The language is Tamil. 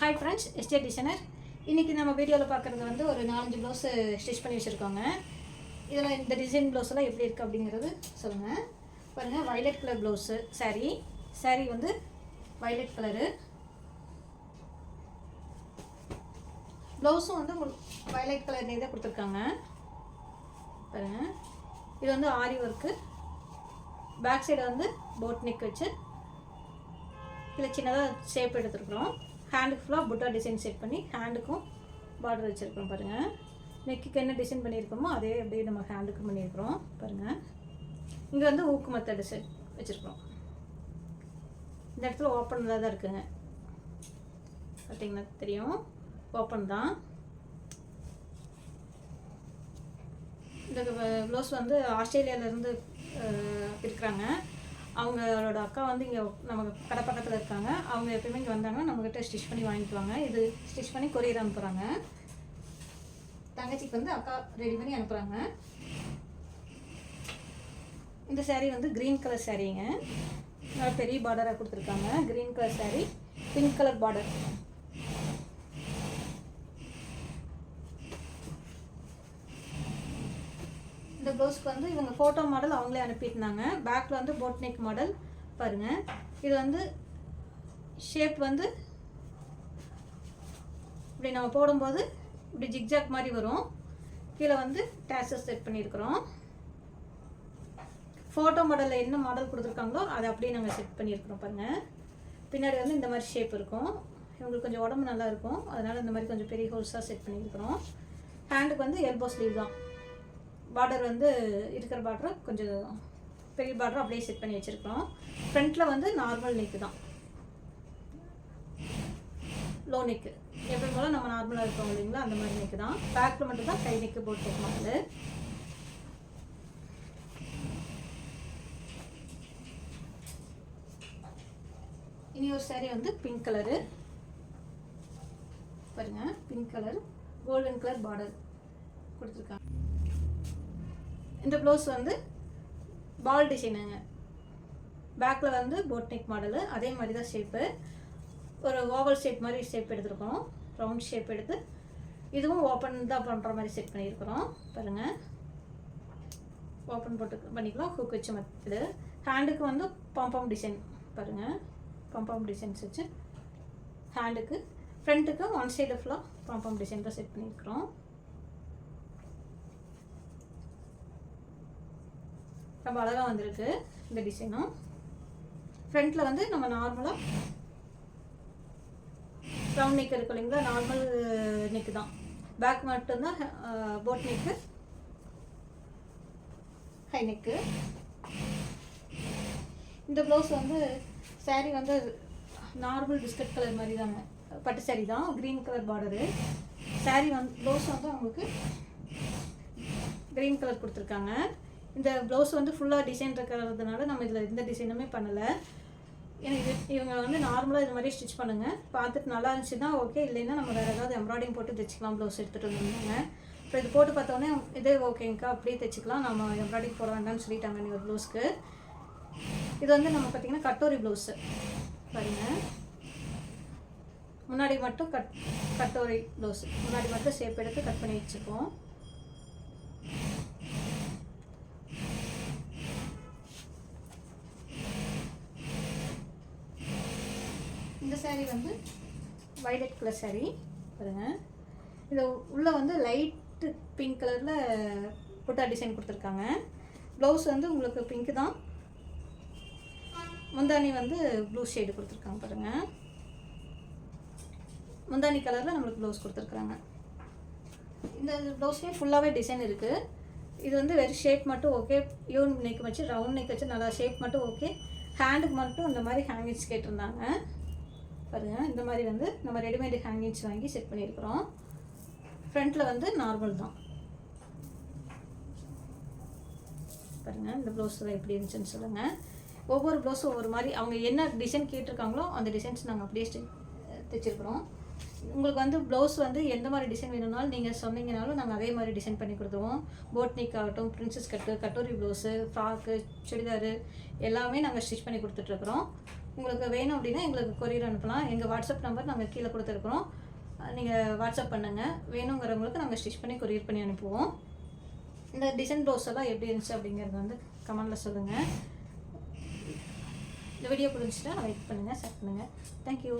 ஹாய் ஃப்ரெண்ட்ஸ் எஸ்டேட் டிசைனர் இன்றைக்கி நம்ம வீடியோவில் பார்க்குறது வந்து ஒரு நாலஞ்சு ப்ளவுஸு ஸ்டிச் பண்ணி வச்சுருக்கோங்க. இதில் இந்த டிசைன் ப்ளவுஸெல்லாம் எப்படி இருக்குது அப்படிங்கிறது சொல்லுங்கள் பாருங்கள் violet colour blouse saree. Saree வந்து வைலட் கலரு ப்ளவுஸும் வந்து வைலட் கலர்லேயே தான் கொடுத்துருக்காங்க. பாருங்கள் இது வந்து ஆரி ஒர்க்கு பேக் சைடு வந்து போட் நெக் வச்சு இதில் சின்னதாக ஷேப் எடுத்துருக்குறோம். ஹேண்டுக்கு ஃபுல்லாக புட்டா டிசைன் செட் பண்ணி ஹேண்டுக்கும் பார்டர் வச்சுருக்கோம் பாருங்கள் நெக்குக்கு என்ன டிசைன் பண்ணியிருக்கோமோ அதே அப்படியே நம்ம ஹேண்டுக்கும் பண்ணியிருக்கிறோம் பாருங்கள் இங்கே வந்து ஊக்கு மெத்தட் செட் வச்சுருக்கோம் இந்த இடத்துல ஓப்பனில் தான் இருக்குங்க. பார்த்தீங்கன்னா தெரியும். ஓப்பன் தான். இந்த ப்ளவுஸ் வந்து ஆஸ்திரேலியாவிலேருந்து இருக்கிறாங்க அவங்களோட அக்கா வந்து இங்கே நம்ம கடை பக்கத்தில் இருக்காங்க. அவங்க எப்பயுமே இங்கே வந்தாங்கன்னா நம்மக்கிட்ட ஸ்டிச் பண்ணி வாங்கிக்குவாங்க. இது ஸ்டிச் பண்ணி கொரியர் அனுப்புகிறாங்க தங்கச்சிக்கு வந்து அக்கா ரெடி பண்ணி அனுப்புகிறாங்க இந்த சேரீ வந்து க்ரீன் கலர் சேரீங்க நல்லா பெரிய பார்டராக கொடுத்துருக்காங்க. Green colour sari pink colour border ப்ளவுஸ்க்கு வந்து இவங்க ஃபோட்டோ மாடல் அவங்களே அனுப்பியிருந்தாங்க. பேக்கில் வந்து போட்னிக் மாடல் பாருங்கள் இது வந்து ஷேப் வந்து இப்படி நம்ம போடும்போது இப்படி ஜிக்ஜாக் மாதிரி வரும். கீழே வந்து டேசஸ் செட் பண்ணியிருக்கிறோம். ஃபோட்டோ மாடலில் என்ன மாடல் கொடுத்துருக்காங்களோ அதை அப்படியே நாங்கள் செட் பண்ணியிருக்கிறோம் பாருங்கள் பின்னாடி வந்து இந்த மாதிரி ஷேப் இருக்கும். இவங்களுக்கு கொஞ்சம் உடம்பு நல்லா இருக்கும். அதனால் இந்த மாதிரி கொஞ்சம் பெரிய ஹோல்ஸாக செட் பண்ணியிருக்கிறோம். ஹேண்டுக்கு வந்து எல்போ ஸ்லீவ் தான். பார்டர் வந்து இருக்கிற பார்டரை கொஞ்சம் பெரிய பார்டர் அப்படியே செட் பண்ணி வச்சுருக்கோம் ஃப்ரண்ட்டில் வந்து நார்மல் நெக்கு தான். லோ நெக்கு எப்படி போல நம்ம நார்மலாக இருக்கோம் இல்லைங்களா? அந்த மாதிரி நெக்கு தான். பேக்கில் மட்டும் தான் கை நெக்கு போட்டுருக்கோம் அது. இனி ஒரு சேரீ வந்து பிங்க் கலரு பாருங்க pink colour golden colour border கொடுத்துருக்காங்க. இந்த ப்ளவுஸ் வந்து பால் டிசைனுங்க பேக்கில் வந்து போட்னிக் மாடலு அதே மாதிரி தான் ஷேப்பு ஒரு ஓவல் ஷேப் மாதிரி ஷேப் எடுத்துருக்கோம். ரவுண்ட் ஷேப் எடுத்து இதுவும் ஓப்பன் தான் பண்ணுற மாதிரி செட் பண்ணியிருக்கிறோம். பாருங்கள் ஓப்பன் போட்டு பண்ணிக்கலாம். ஹூக் வச்சு மெத்தடு ஹேண்டுக்கு வந்து பம்பம் டிசைன் பாருங்கள் பம்பம் டிசைன்ஸ் வச்சு ஹேண்டுக்கு ஃப்ரண்ட்டுக்கு ஒன் சைடு ஃபுல்லாக பம்பம் டிசைன் தான் செட் பண்ணியிருக்கிறோம். ரொம்ப அழகாக வந்திருக்கு இந்த டிசைனும் ஃப்ரண்ட்டில் வந்து நம்ம நார்மலாக ரவுண்ட் நெக் இருக்கு இல்லைங்களா? நார்மல் நெக்கு தான். பேக் மட்டும்தான் போட் நெக்கு ஹை நெக்கு இந்த ப்ளவுஸ் வந்து saree வந்து நார்மல் பிஸ்கட் கலர் மாதிரி தாங்க பட்டு saree தான். க்ரீன் கலர் பார்டரு saree வந்து ப்ளவுஸ் வந்து அவங்களுக்கு க்ரீன் கலர் கொடுத்துருக்காங்க. இந்த ப்ளவுஸ் வந்து ஃபுல்லாக டிசைன் இருக்கிறதுனால நம்ம இதில் எந்த டிசைனுமே பண்ணலை. எனக்கு இவங்க வந்து நார்மலாக இது மாதிரி ஸ்டிச் பண்ணுங்கள் பார்த்துட்டு நல்லா இருந்துச்சுன்னா ஓகே இல்லைன்னா நம்ம வேறு ஏதாவது எம்ப்ராய்டிங் போட்டு தைச்சிக்கலாம் ப்ளவுஸ் எடுத்துகிட்டு வந்துருந்தாங்க அப்புறம் இது போட்டு பார்த்தோன்னே இதே ஓகேங்க்கா அப்படியே தைச்சிக்கலாம். நம்ம எம்ப்ராய்டிங் போட வேண்டாம்னு சொல்லிட்டாங்க நீ ஒரு ப்ளவுஸ்க்கு இது வந்து நம்ம பார்த்திங்கன்னா கட்டோரி ப்ளவுஸு பாருங்க. முன்னாடி மட்டும் கட் கட்டோரி ப்ளவுஸ் முன்னாடி மட்டும் ஷேப் எடுத்து கட் பண்ணி வச்சுப்போம். இந்த சேரீ வந்து வைலட் கலர் சேரீ பாருங்கள் இதை உள்ளே வந்து லைட்டு பிங்க் கலரில் புட்டா டிசைன் கொடுத்துருக்காங்க. ப்ளவுஸ் வந்து உங்களுக்கு பிங்க்கு தான். முந்தானி வந்து ப்ளூ ஷேடு கொடுத்துருக்காங்க பாருங்கள் முந்தானி கலரில் நம்மளுக்கு ப்ளவுஸ் கொடுத்துருக்குறாங்க. இந்த ப்ளவுஸ்லேயே ஃபுல்லாகவே டிசைன் இருக்குது இது வந்து வெறும் ஷேப் மட்டும் ஓகே யூன் நெக் வச்சு ரவுண்ட் நெக் வச்சு நல்லா ஷேப் மட்டும் ஓகே ஹேண்டுக்கு மட்டும் இந்த மாதிரி ஹேங்கிங்ஸ் கேட்டிருந்தாங்க. பாருங்கள் இந்த மாதிரி வந்து நம்ம ரெடிமேடு ஹேங்கிங்ஸ் வாங்கி செட் பண்ணியிருக்கிறோம். ஃப்ரண்ட்டில் வந்து நார்மல் தான். பாருங்கள் இந்த ப்ளவுஸில் எப்படி இருந்துச்சுன்னு சொல்லுங்கள் ஒவ்வொரு ப்ளவுஸும் ஒவ்வொரு மாதிரி அவங்க என்ன டிசைன் கேட்டிருக்காங்களோ அந்த டிசைன்ஸ் நாங்கள் அப்படியே தைச்சிருக்கிறோம். உங்களுக்கு வந்து ப்ளவுஸ் வந்து எந்த மாதிரி டிசைன் வேணும்னாலும் நீங்கள் சொன்னீங்கனாலும் நாங்கள் அதே மாதிரி டிசைன் பண்ணி கொடுத்துருவோம். போட்னிக் ஆகட்டும் princess cut katori blouse frock chudidar எல்லாமே நாங்கள் ஸ்டிச் பண்ணி கொடுத்துட்ருக்குறோம். உங்களுக்கு வேணும் அப்படின்னா எங்களுக்கு கொரியர் அனுப்பலாம். எங்கள் வாட்ஸ்அப் நம்பர் நாங்கள் கீழே கொடுத்துருக்குறோம். நீங்கள் வாட்ஸ்அப் பண்ணுங்கள் வேணுங்கிறவங்களுக்கு நாங்கள் ஸ்டிச் பண்ணி கொரியர் பண்ணி அனுப்புவோம். இந்த டிசைன் ப்ளவுஸ் எல்லாம் எப்படி இருந்துச்சு அப்படிங்கிறது வந்து கமெண்டில் சொல்லுங்கள் இந்த வீடியோ பிடிச்சிட்டா லைக் பண்ணுங்கள் ஷேர் பண்ணுங்கள் தேங்க்யூ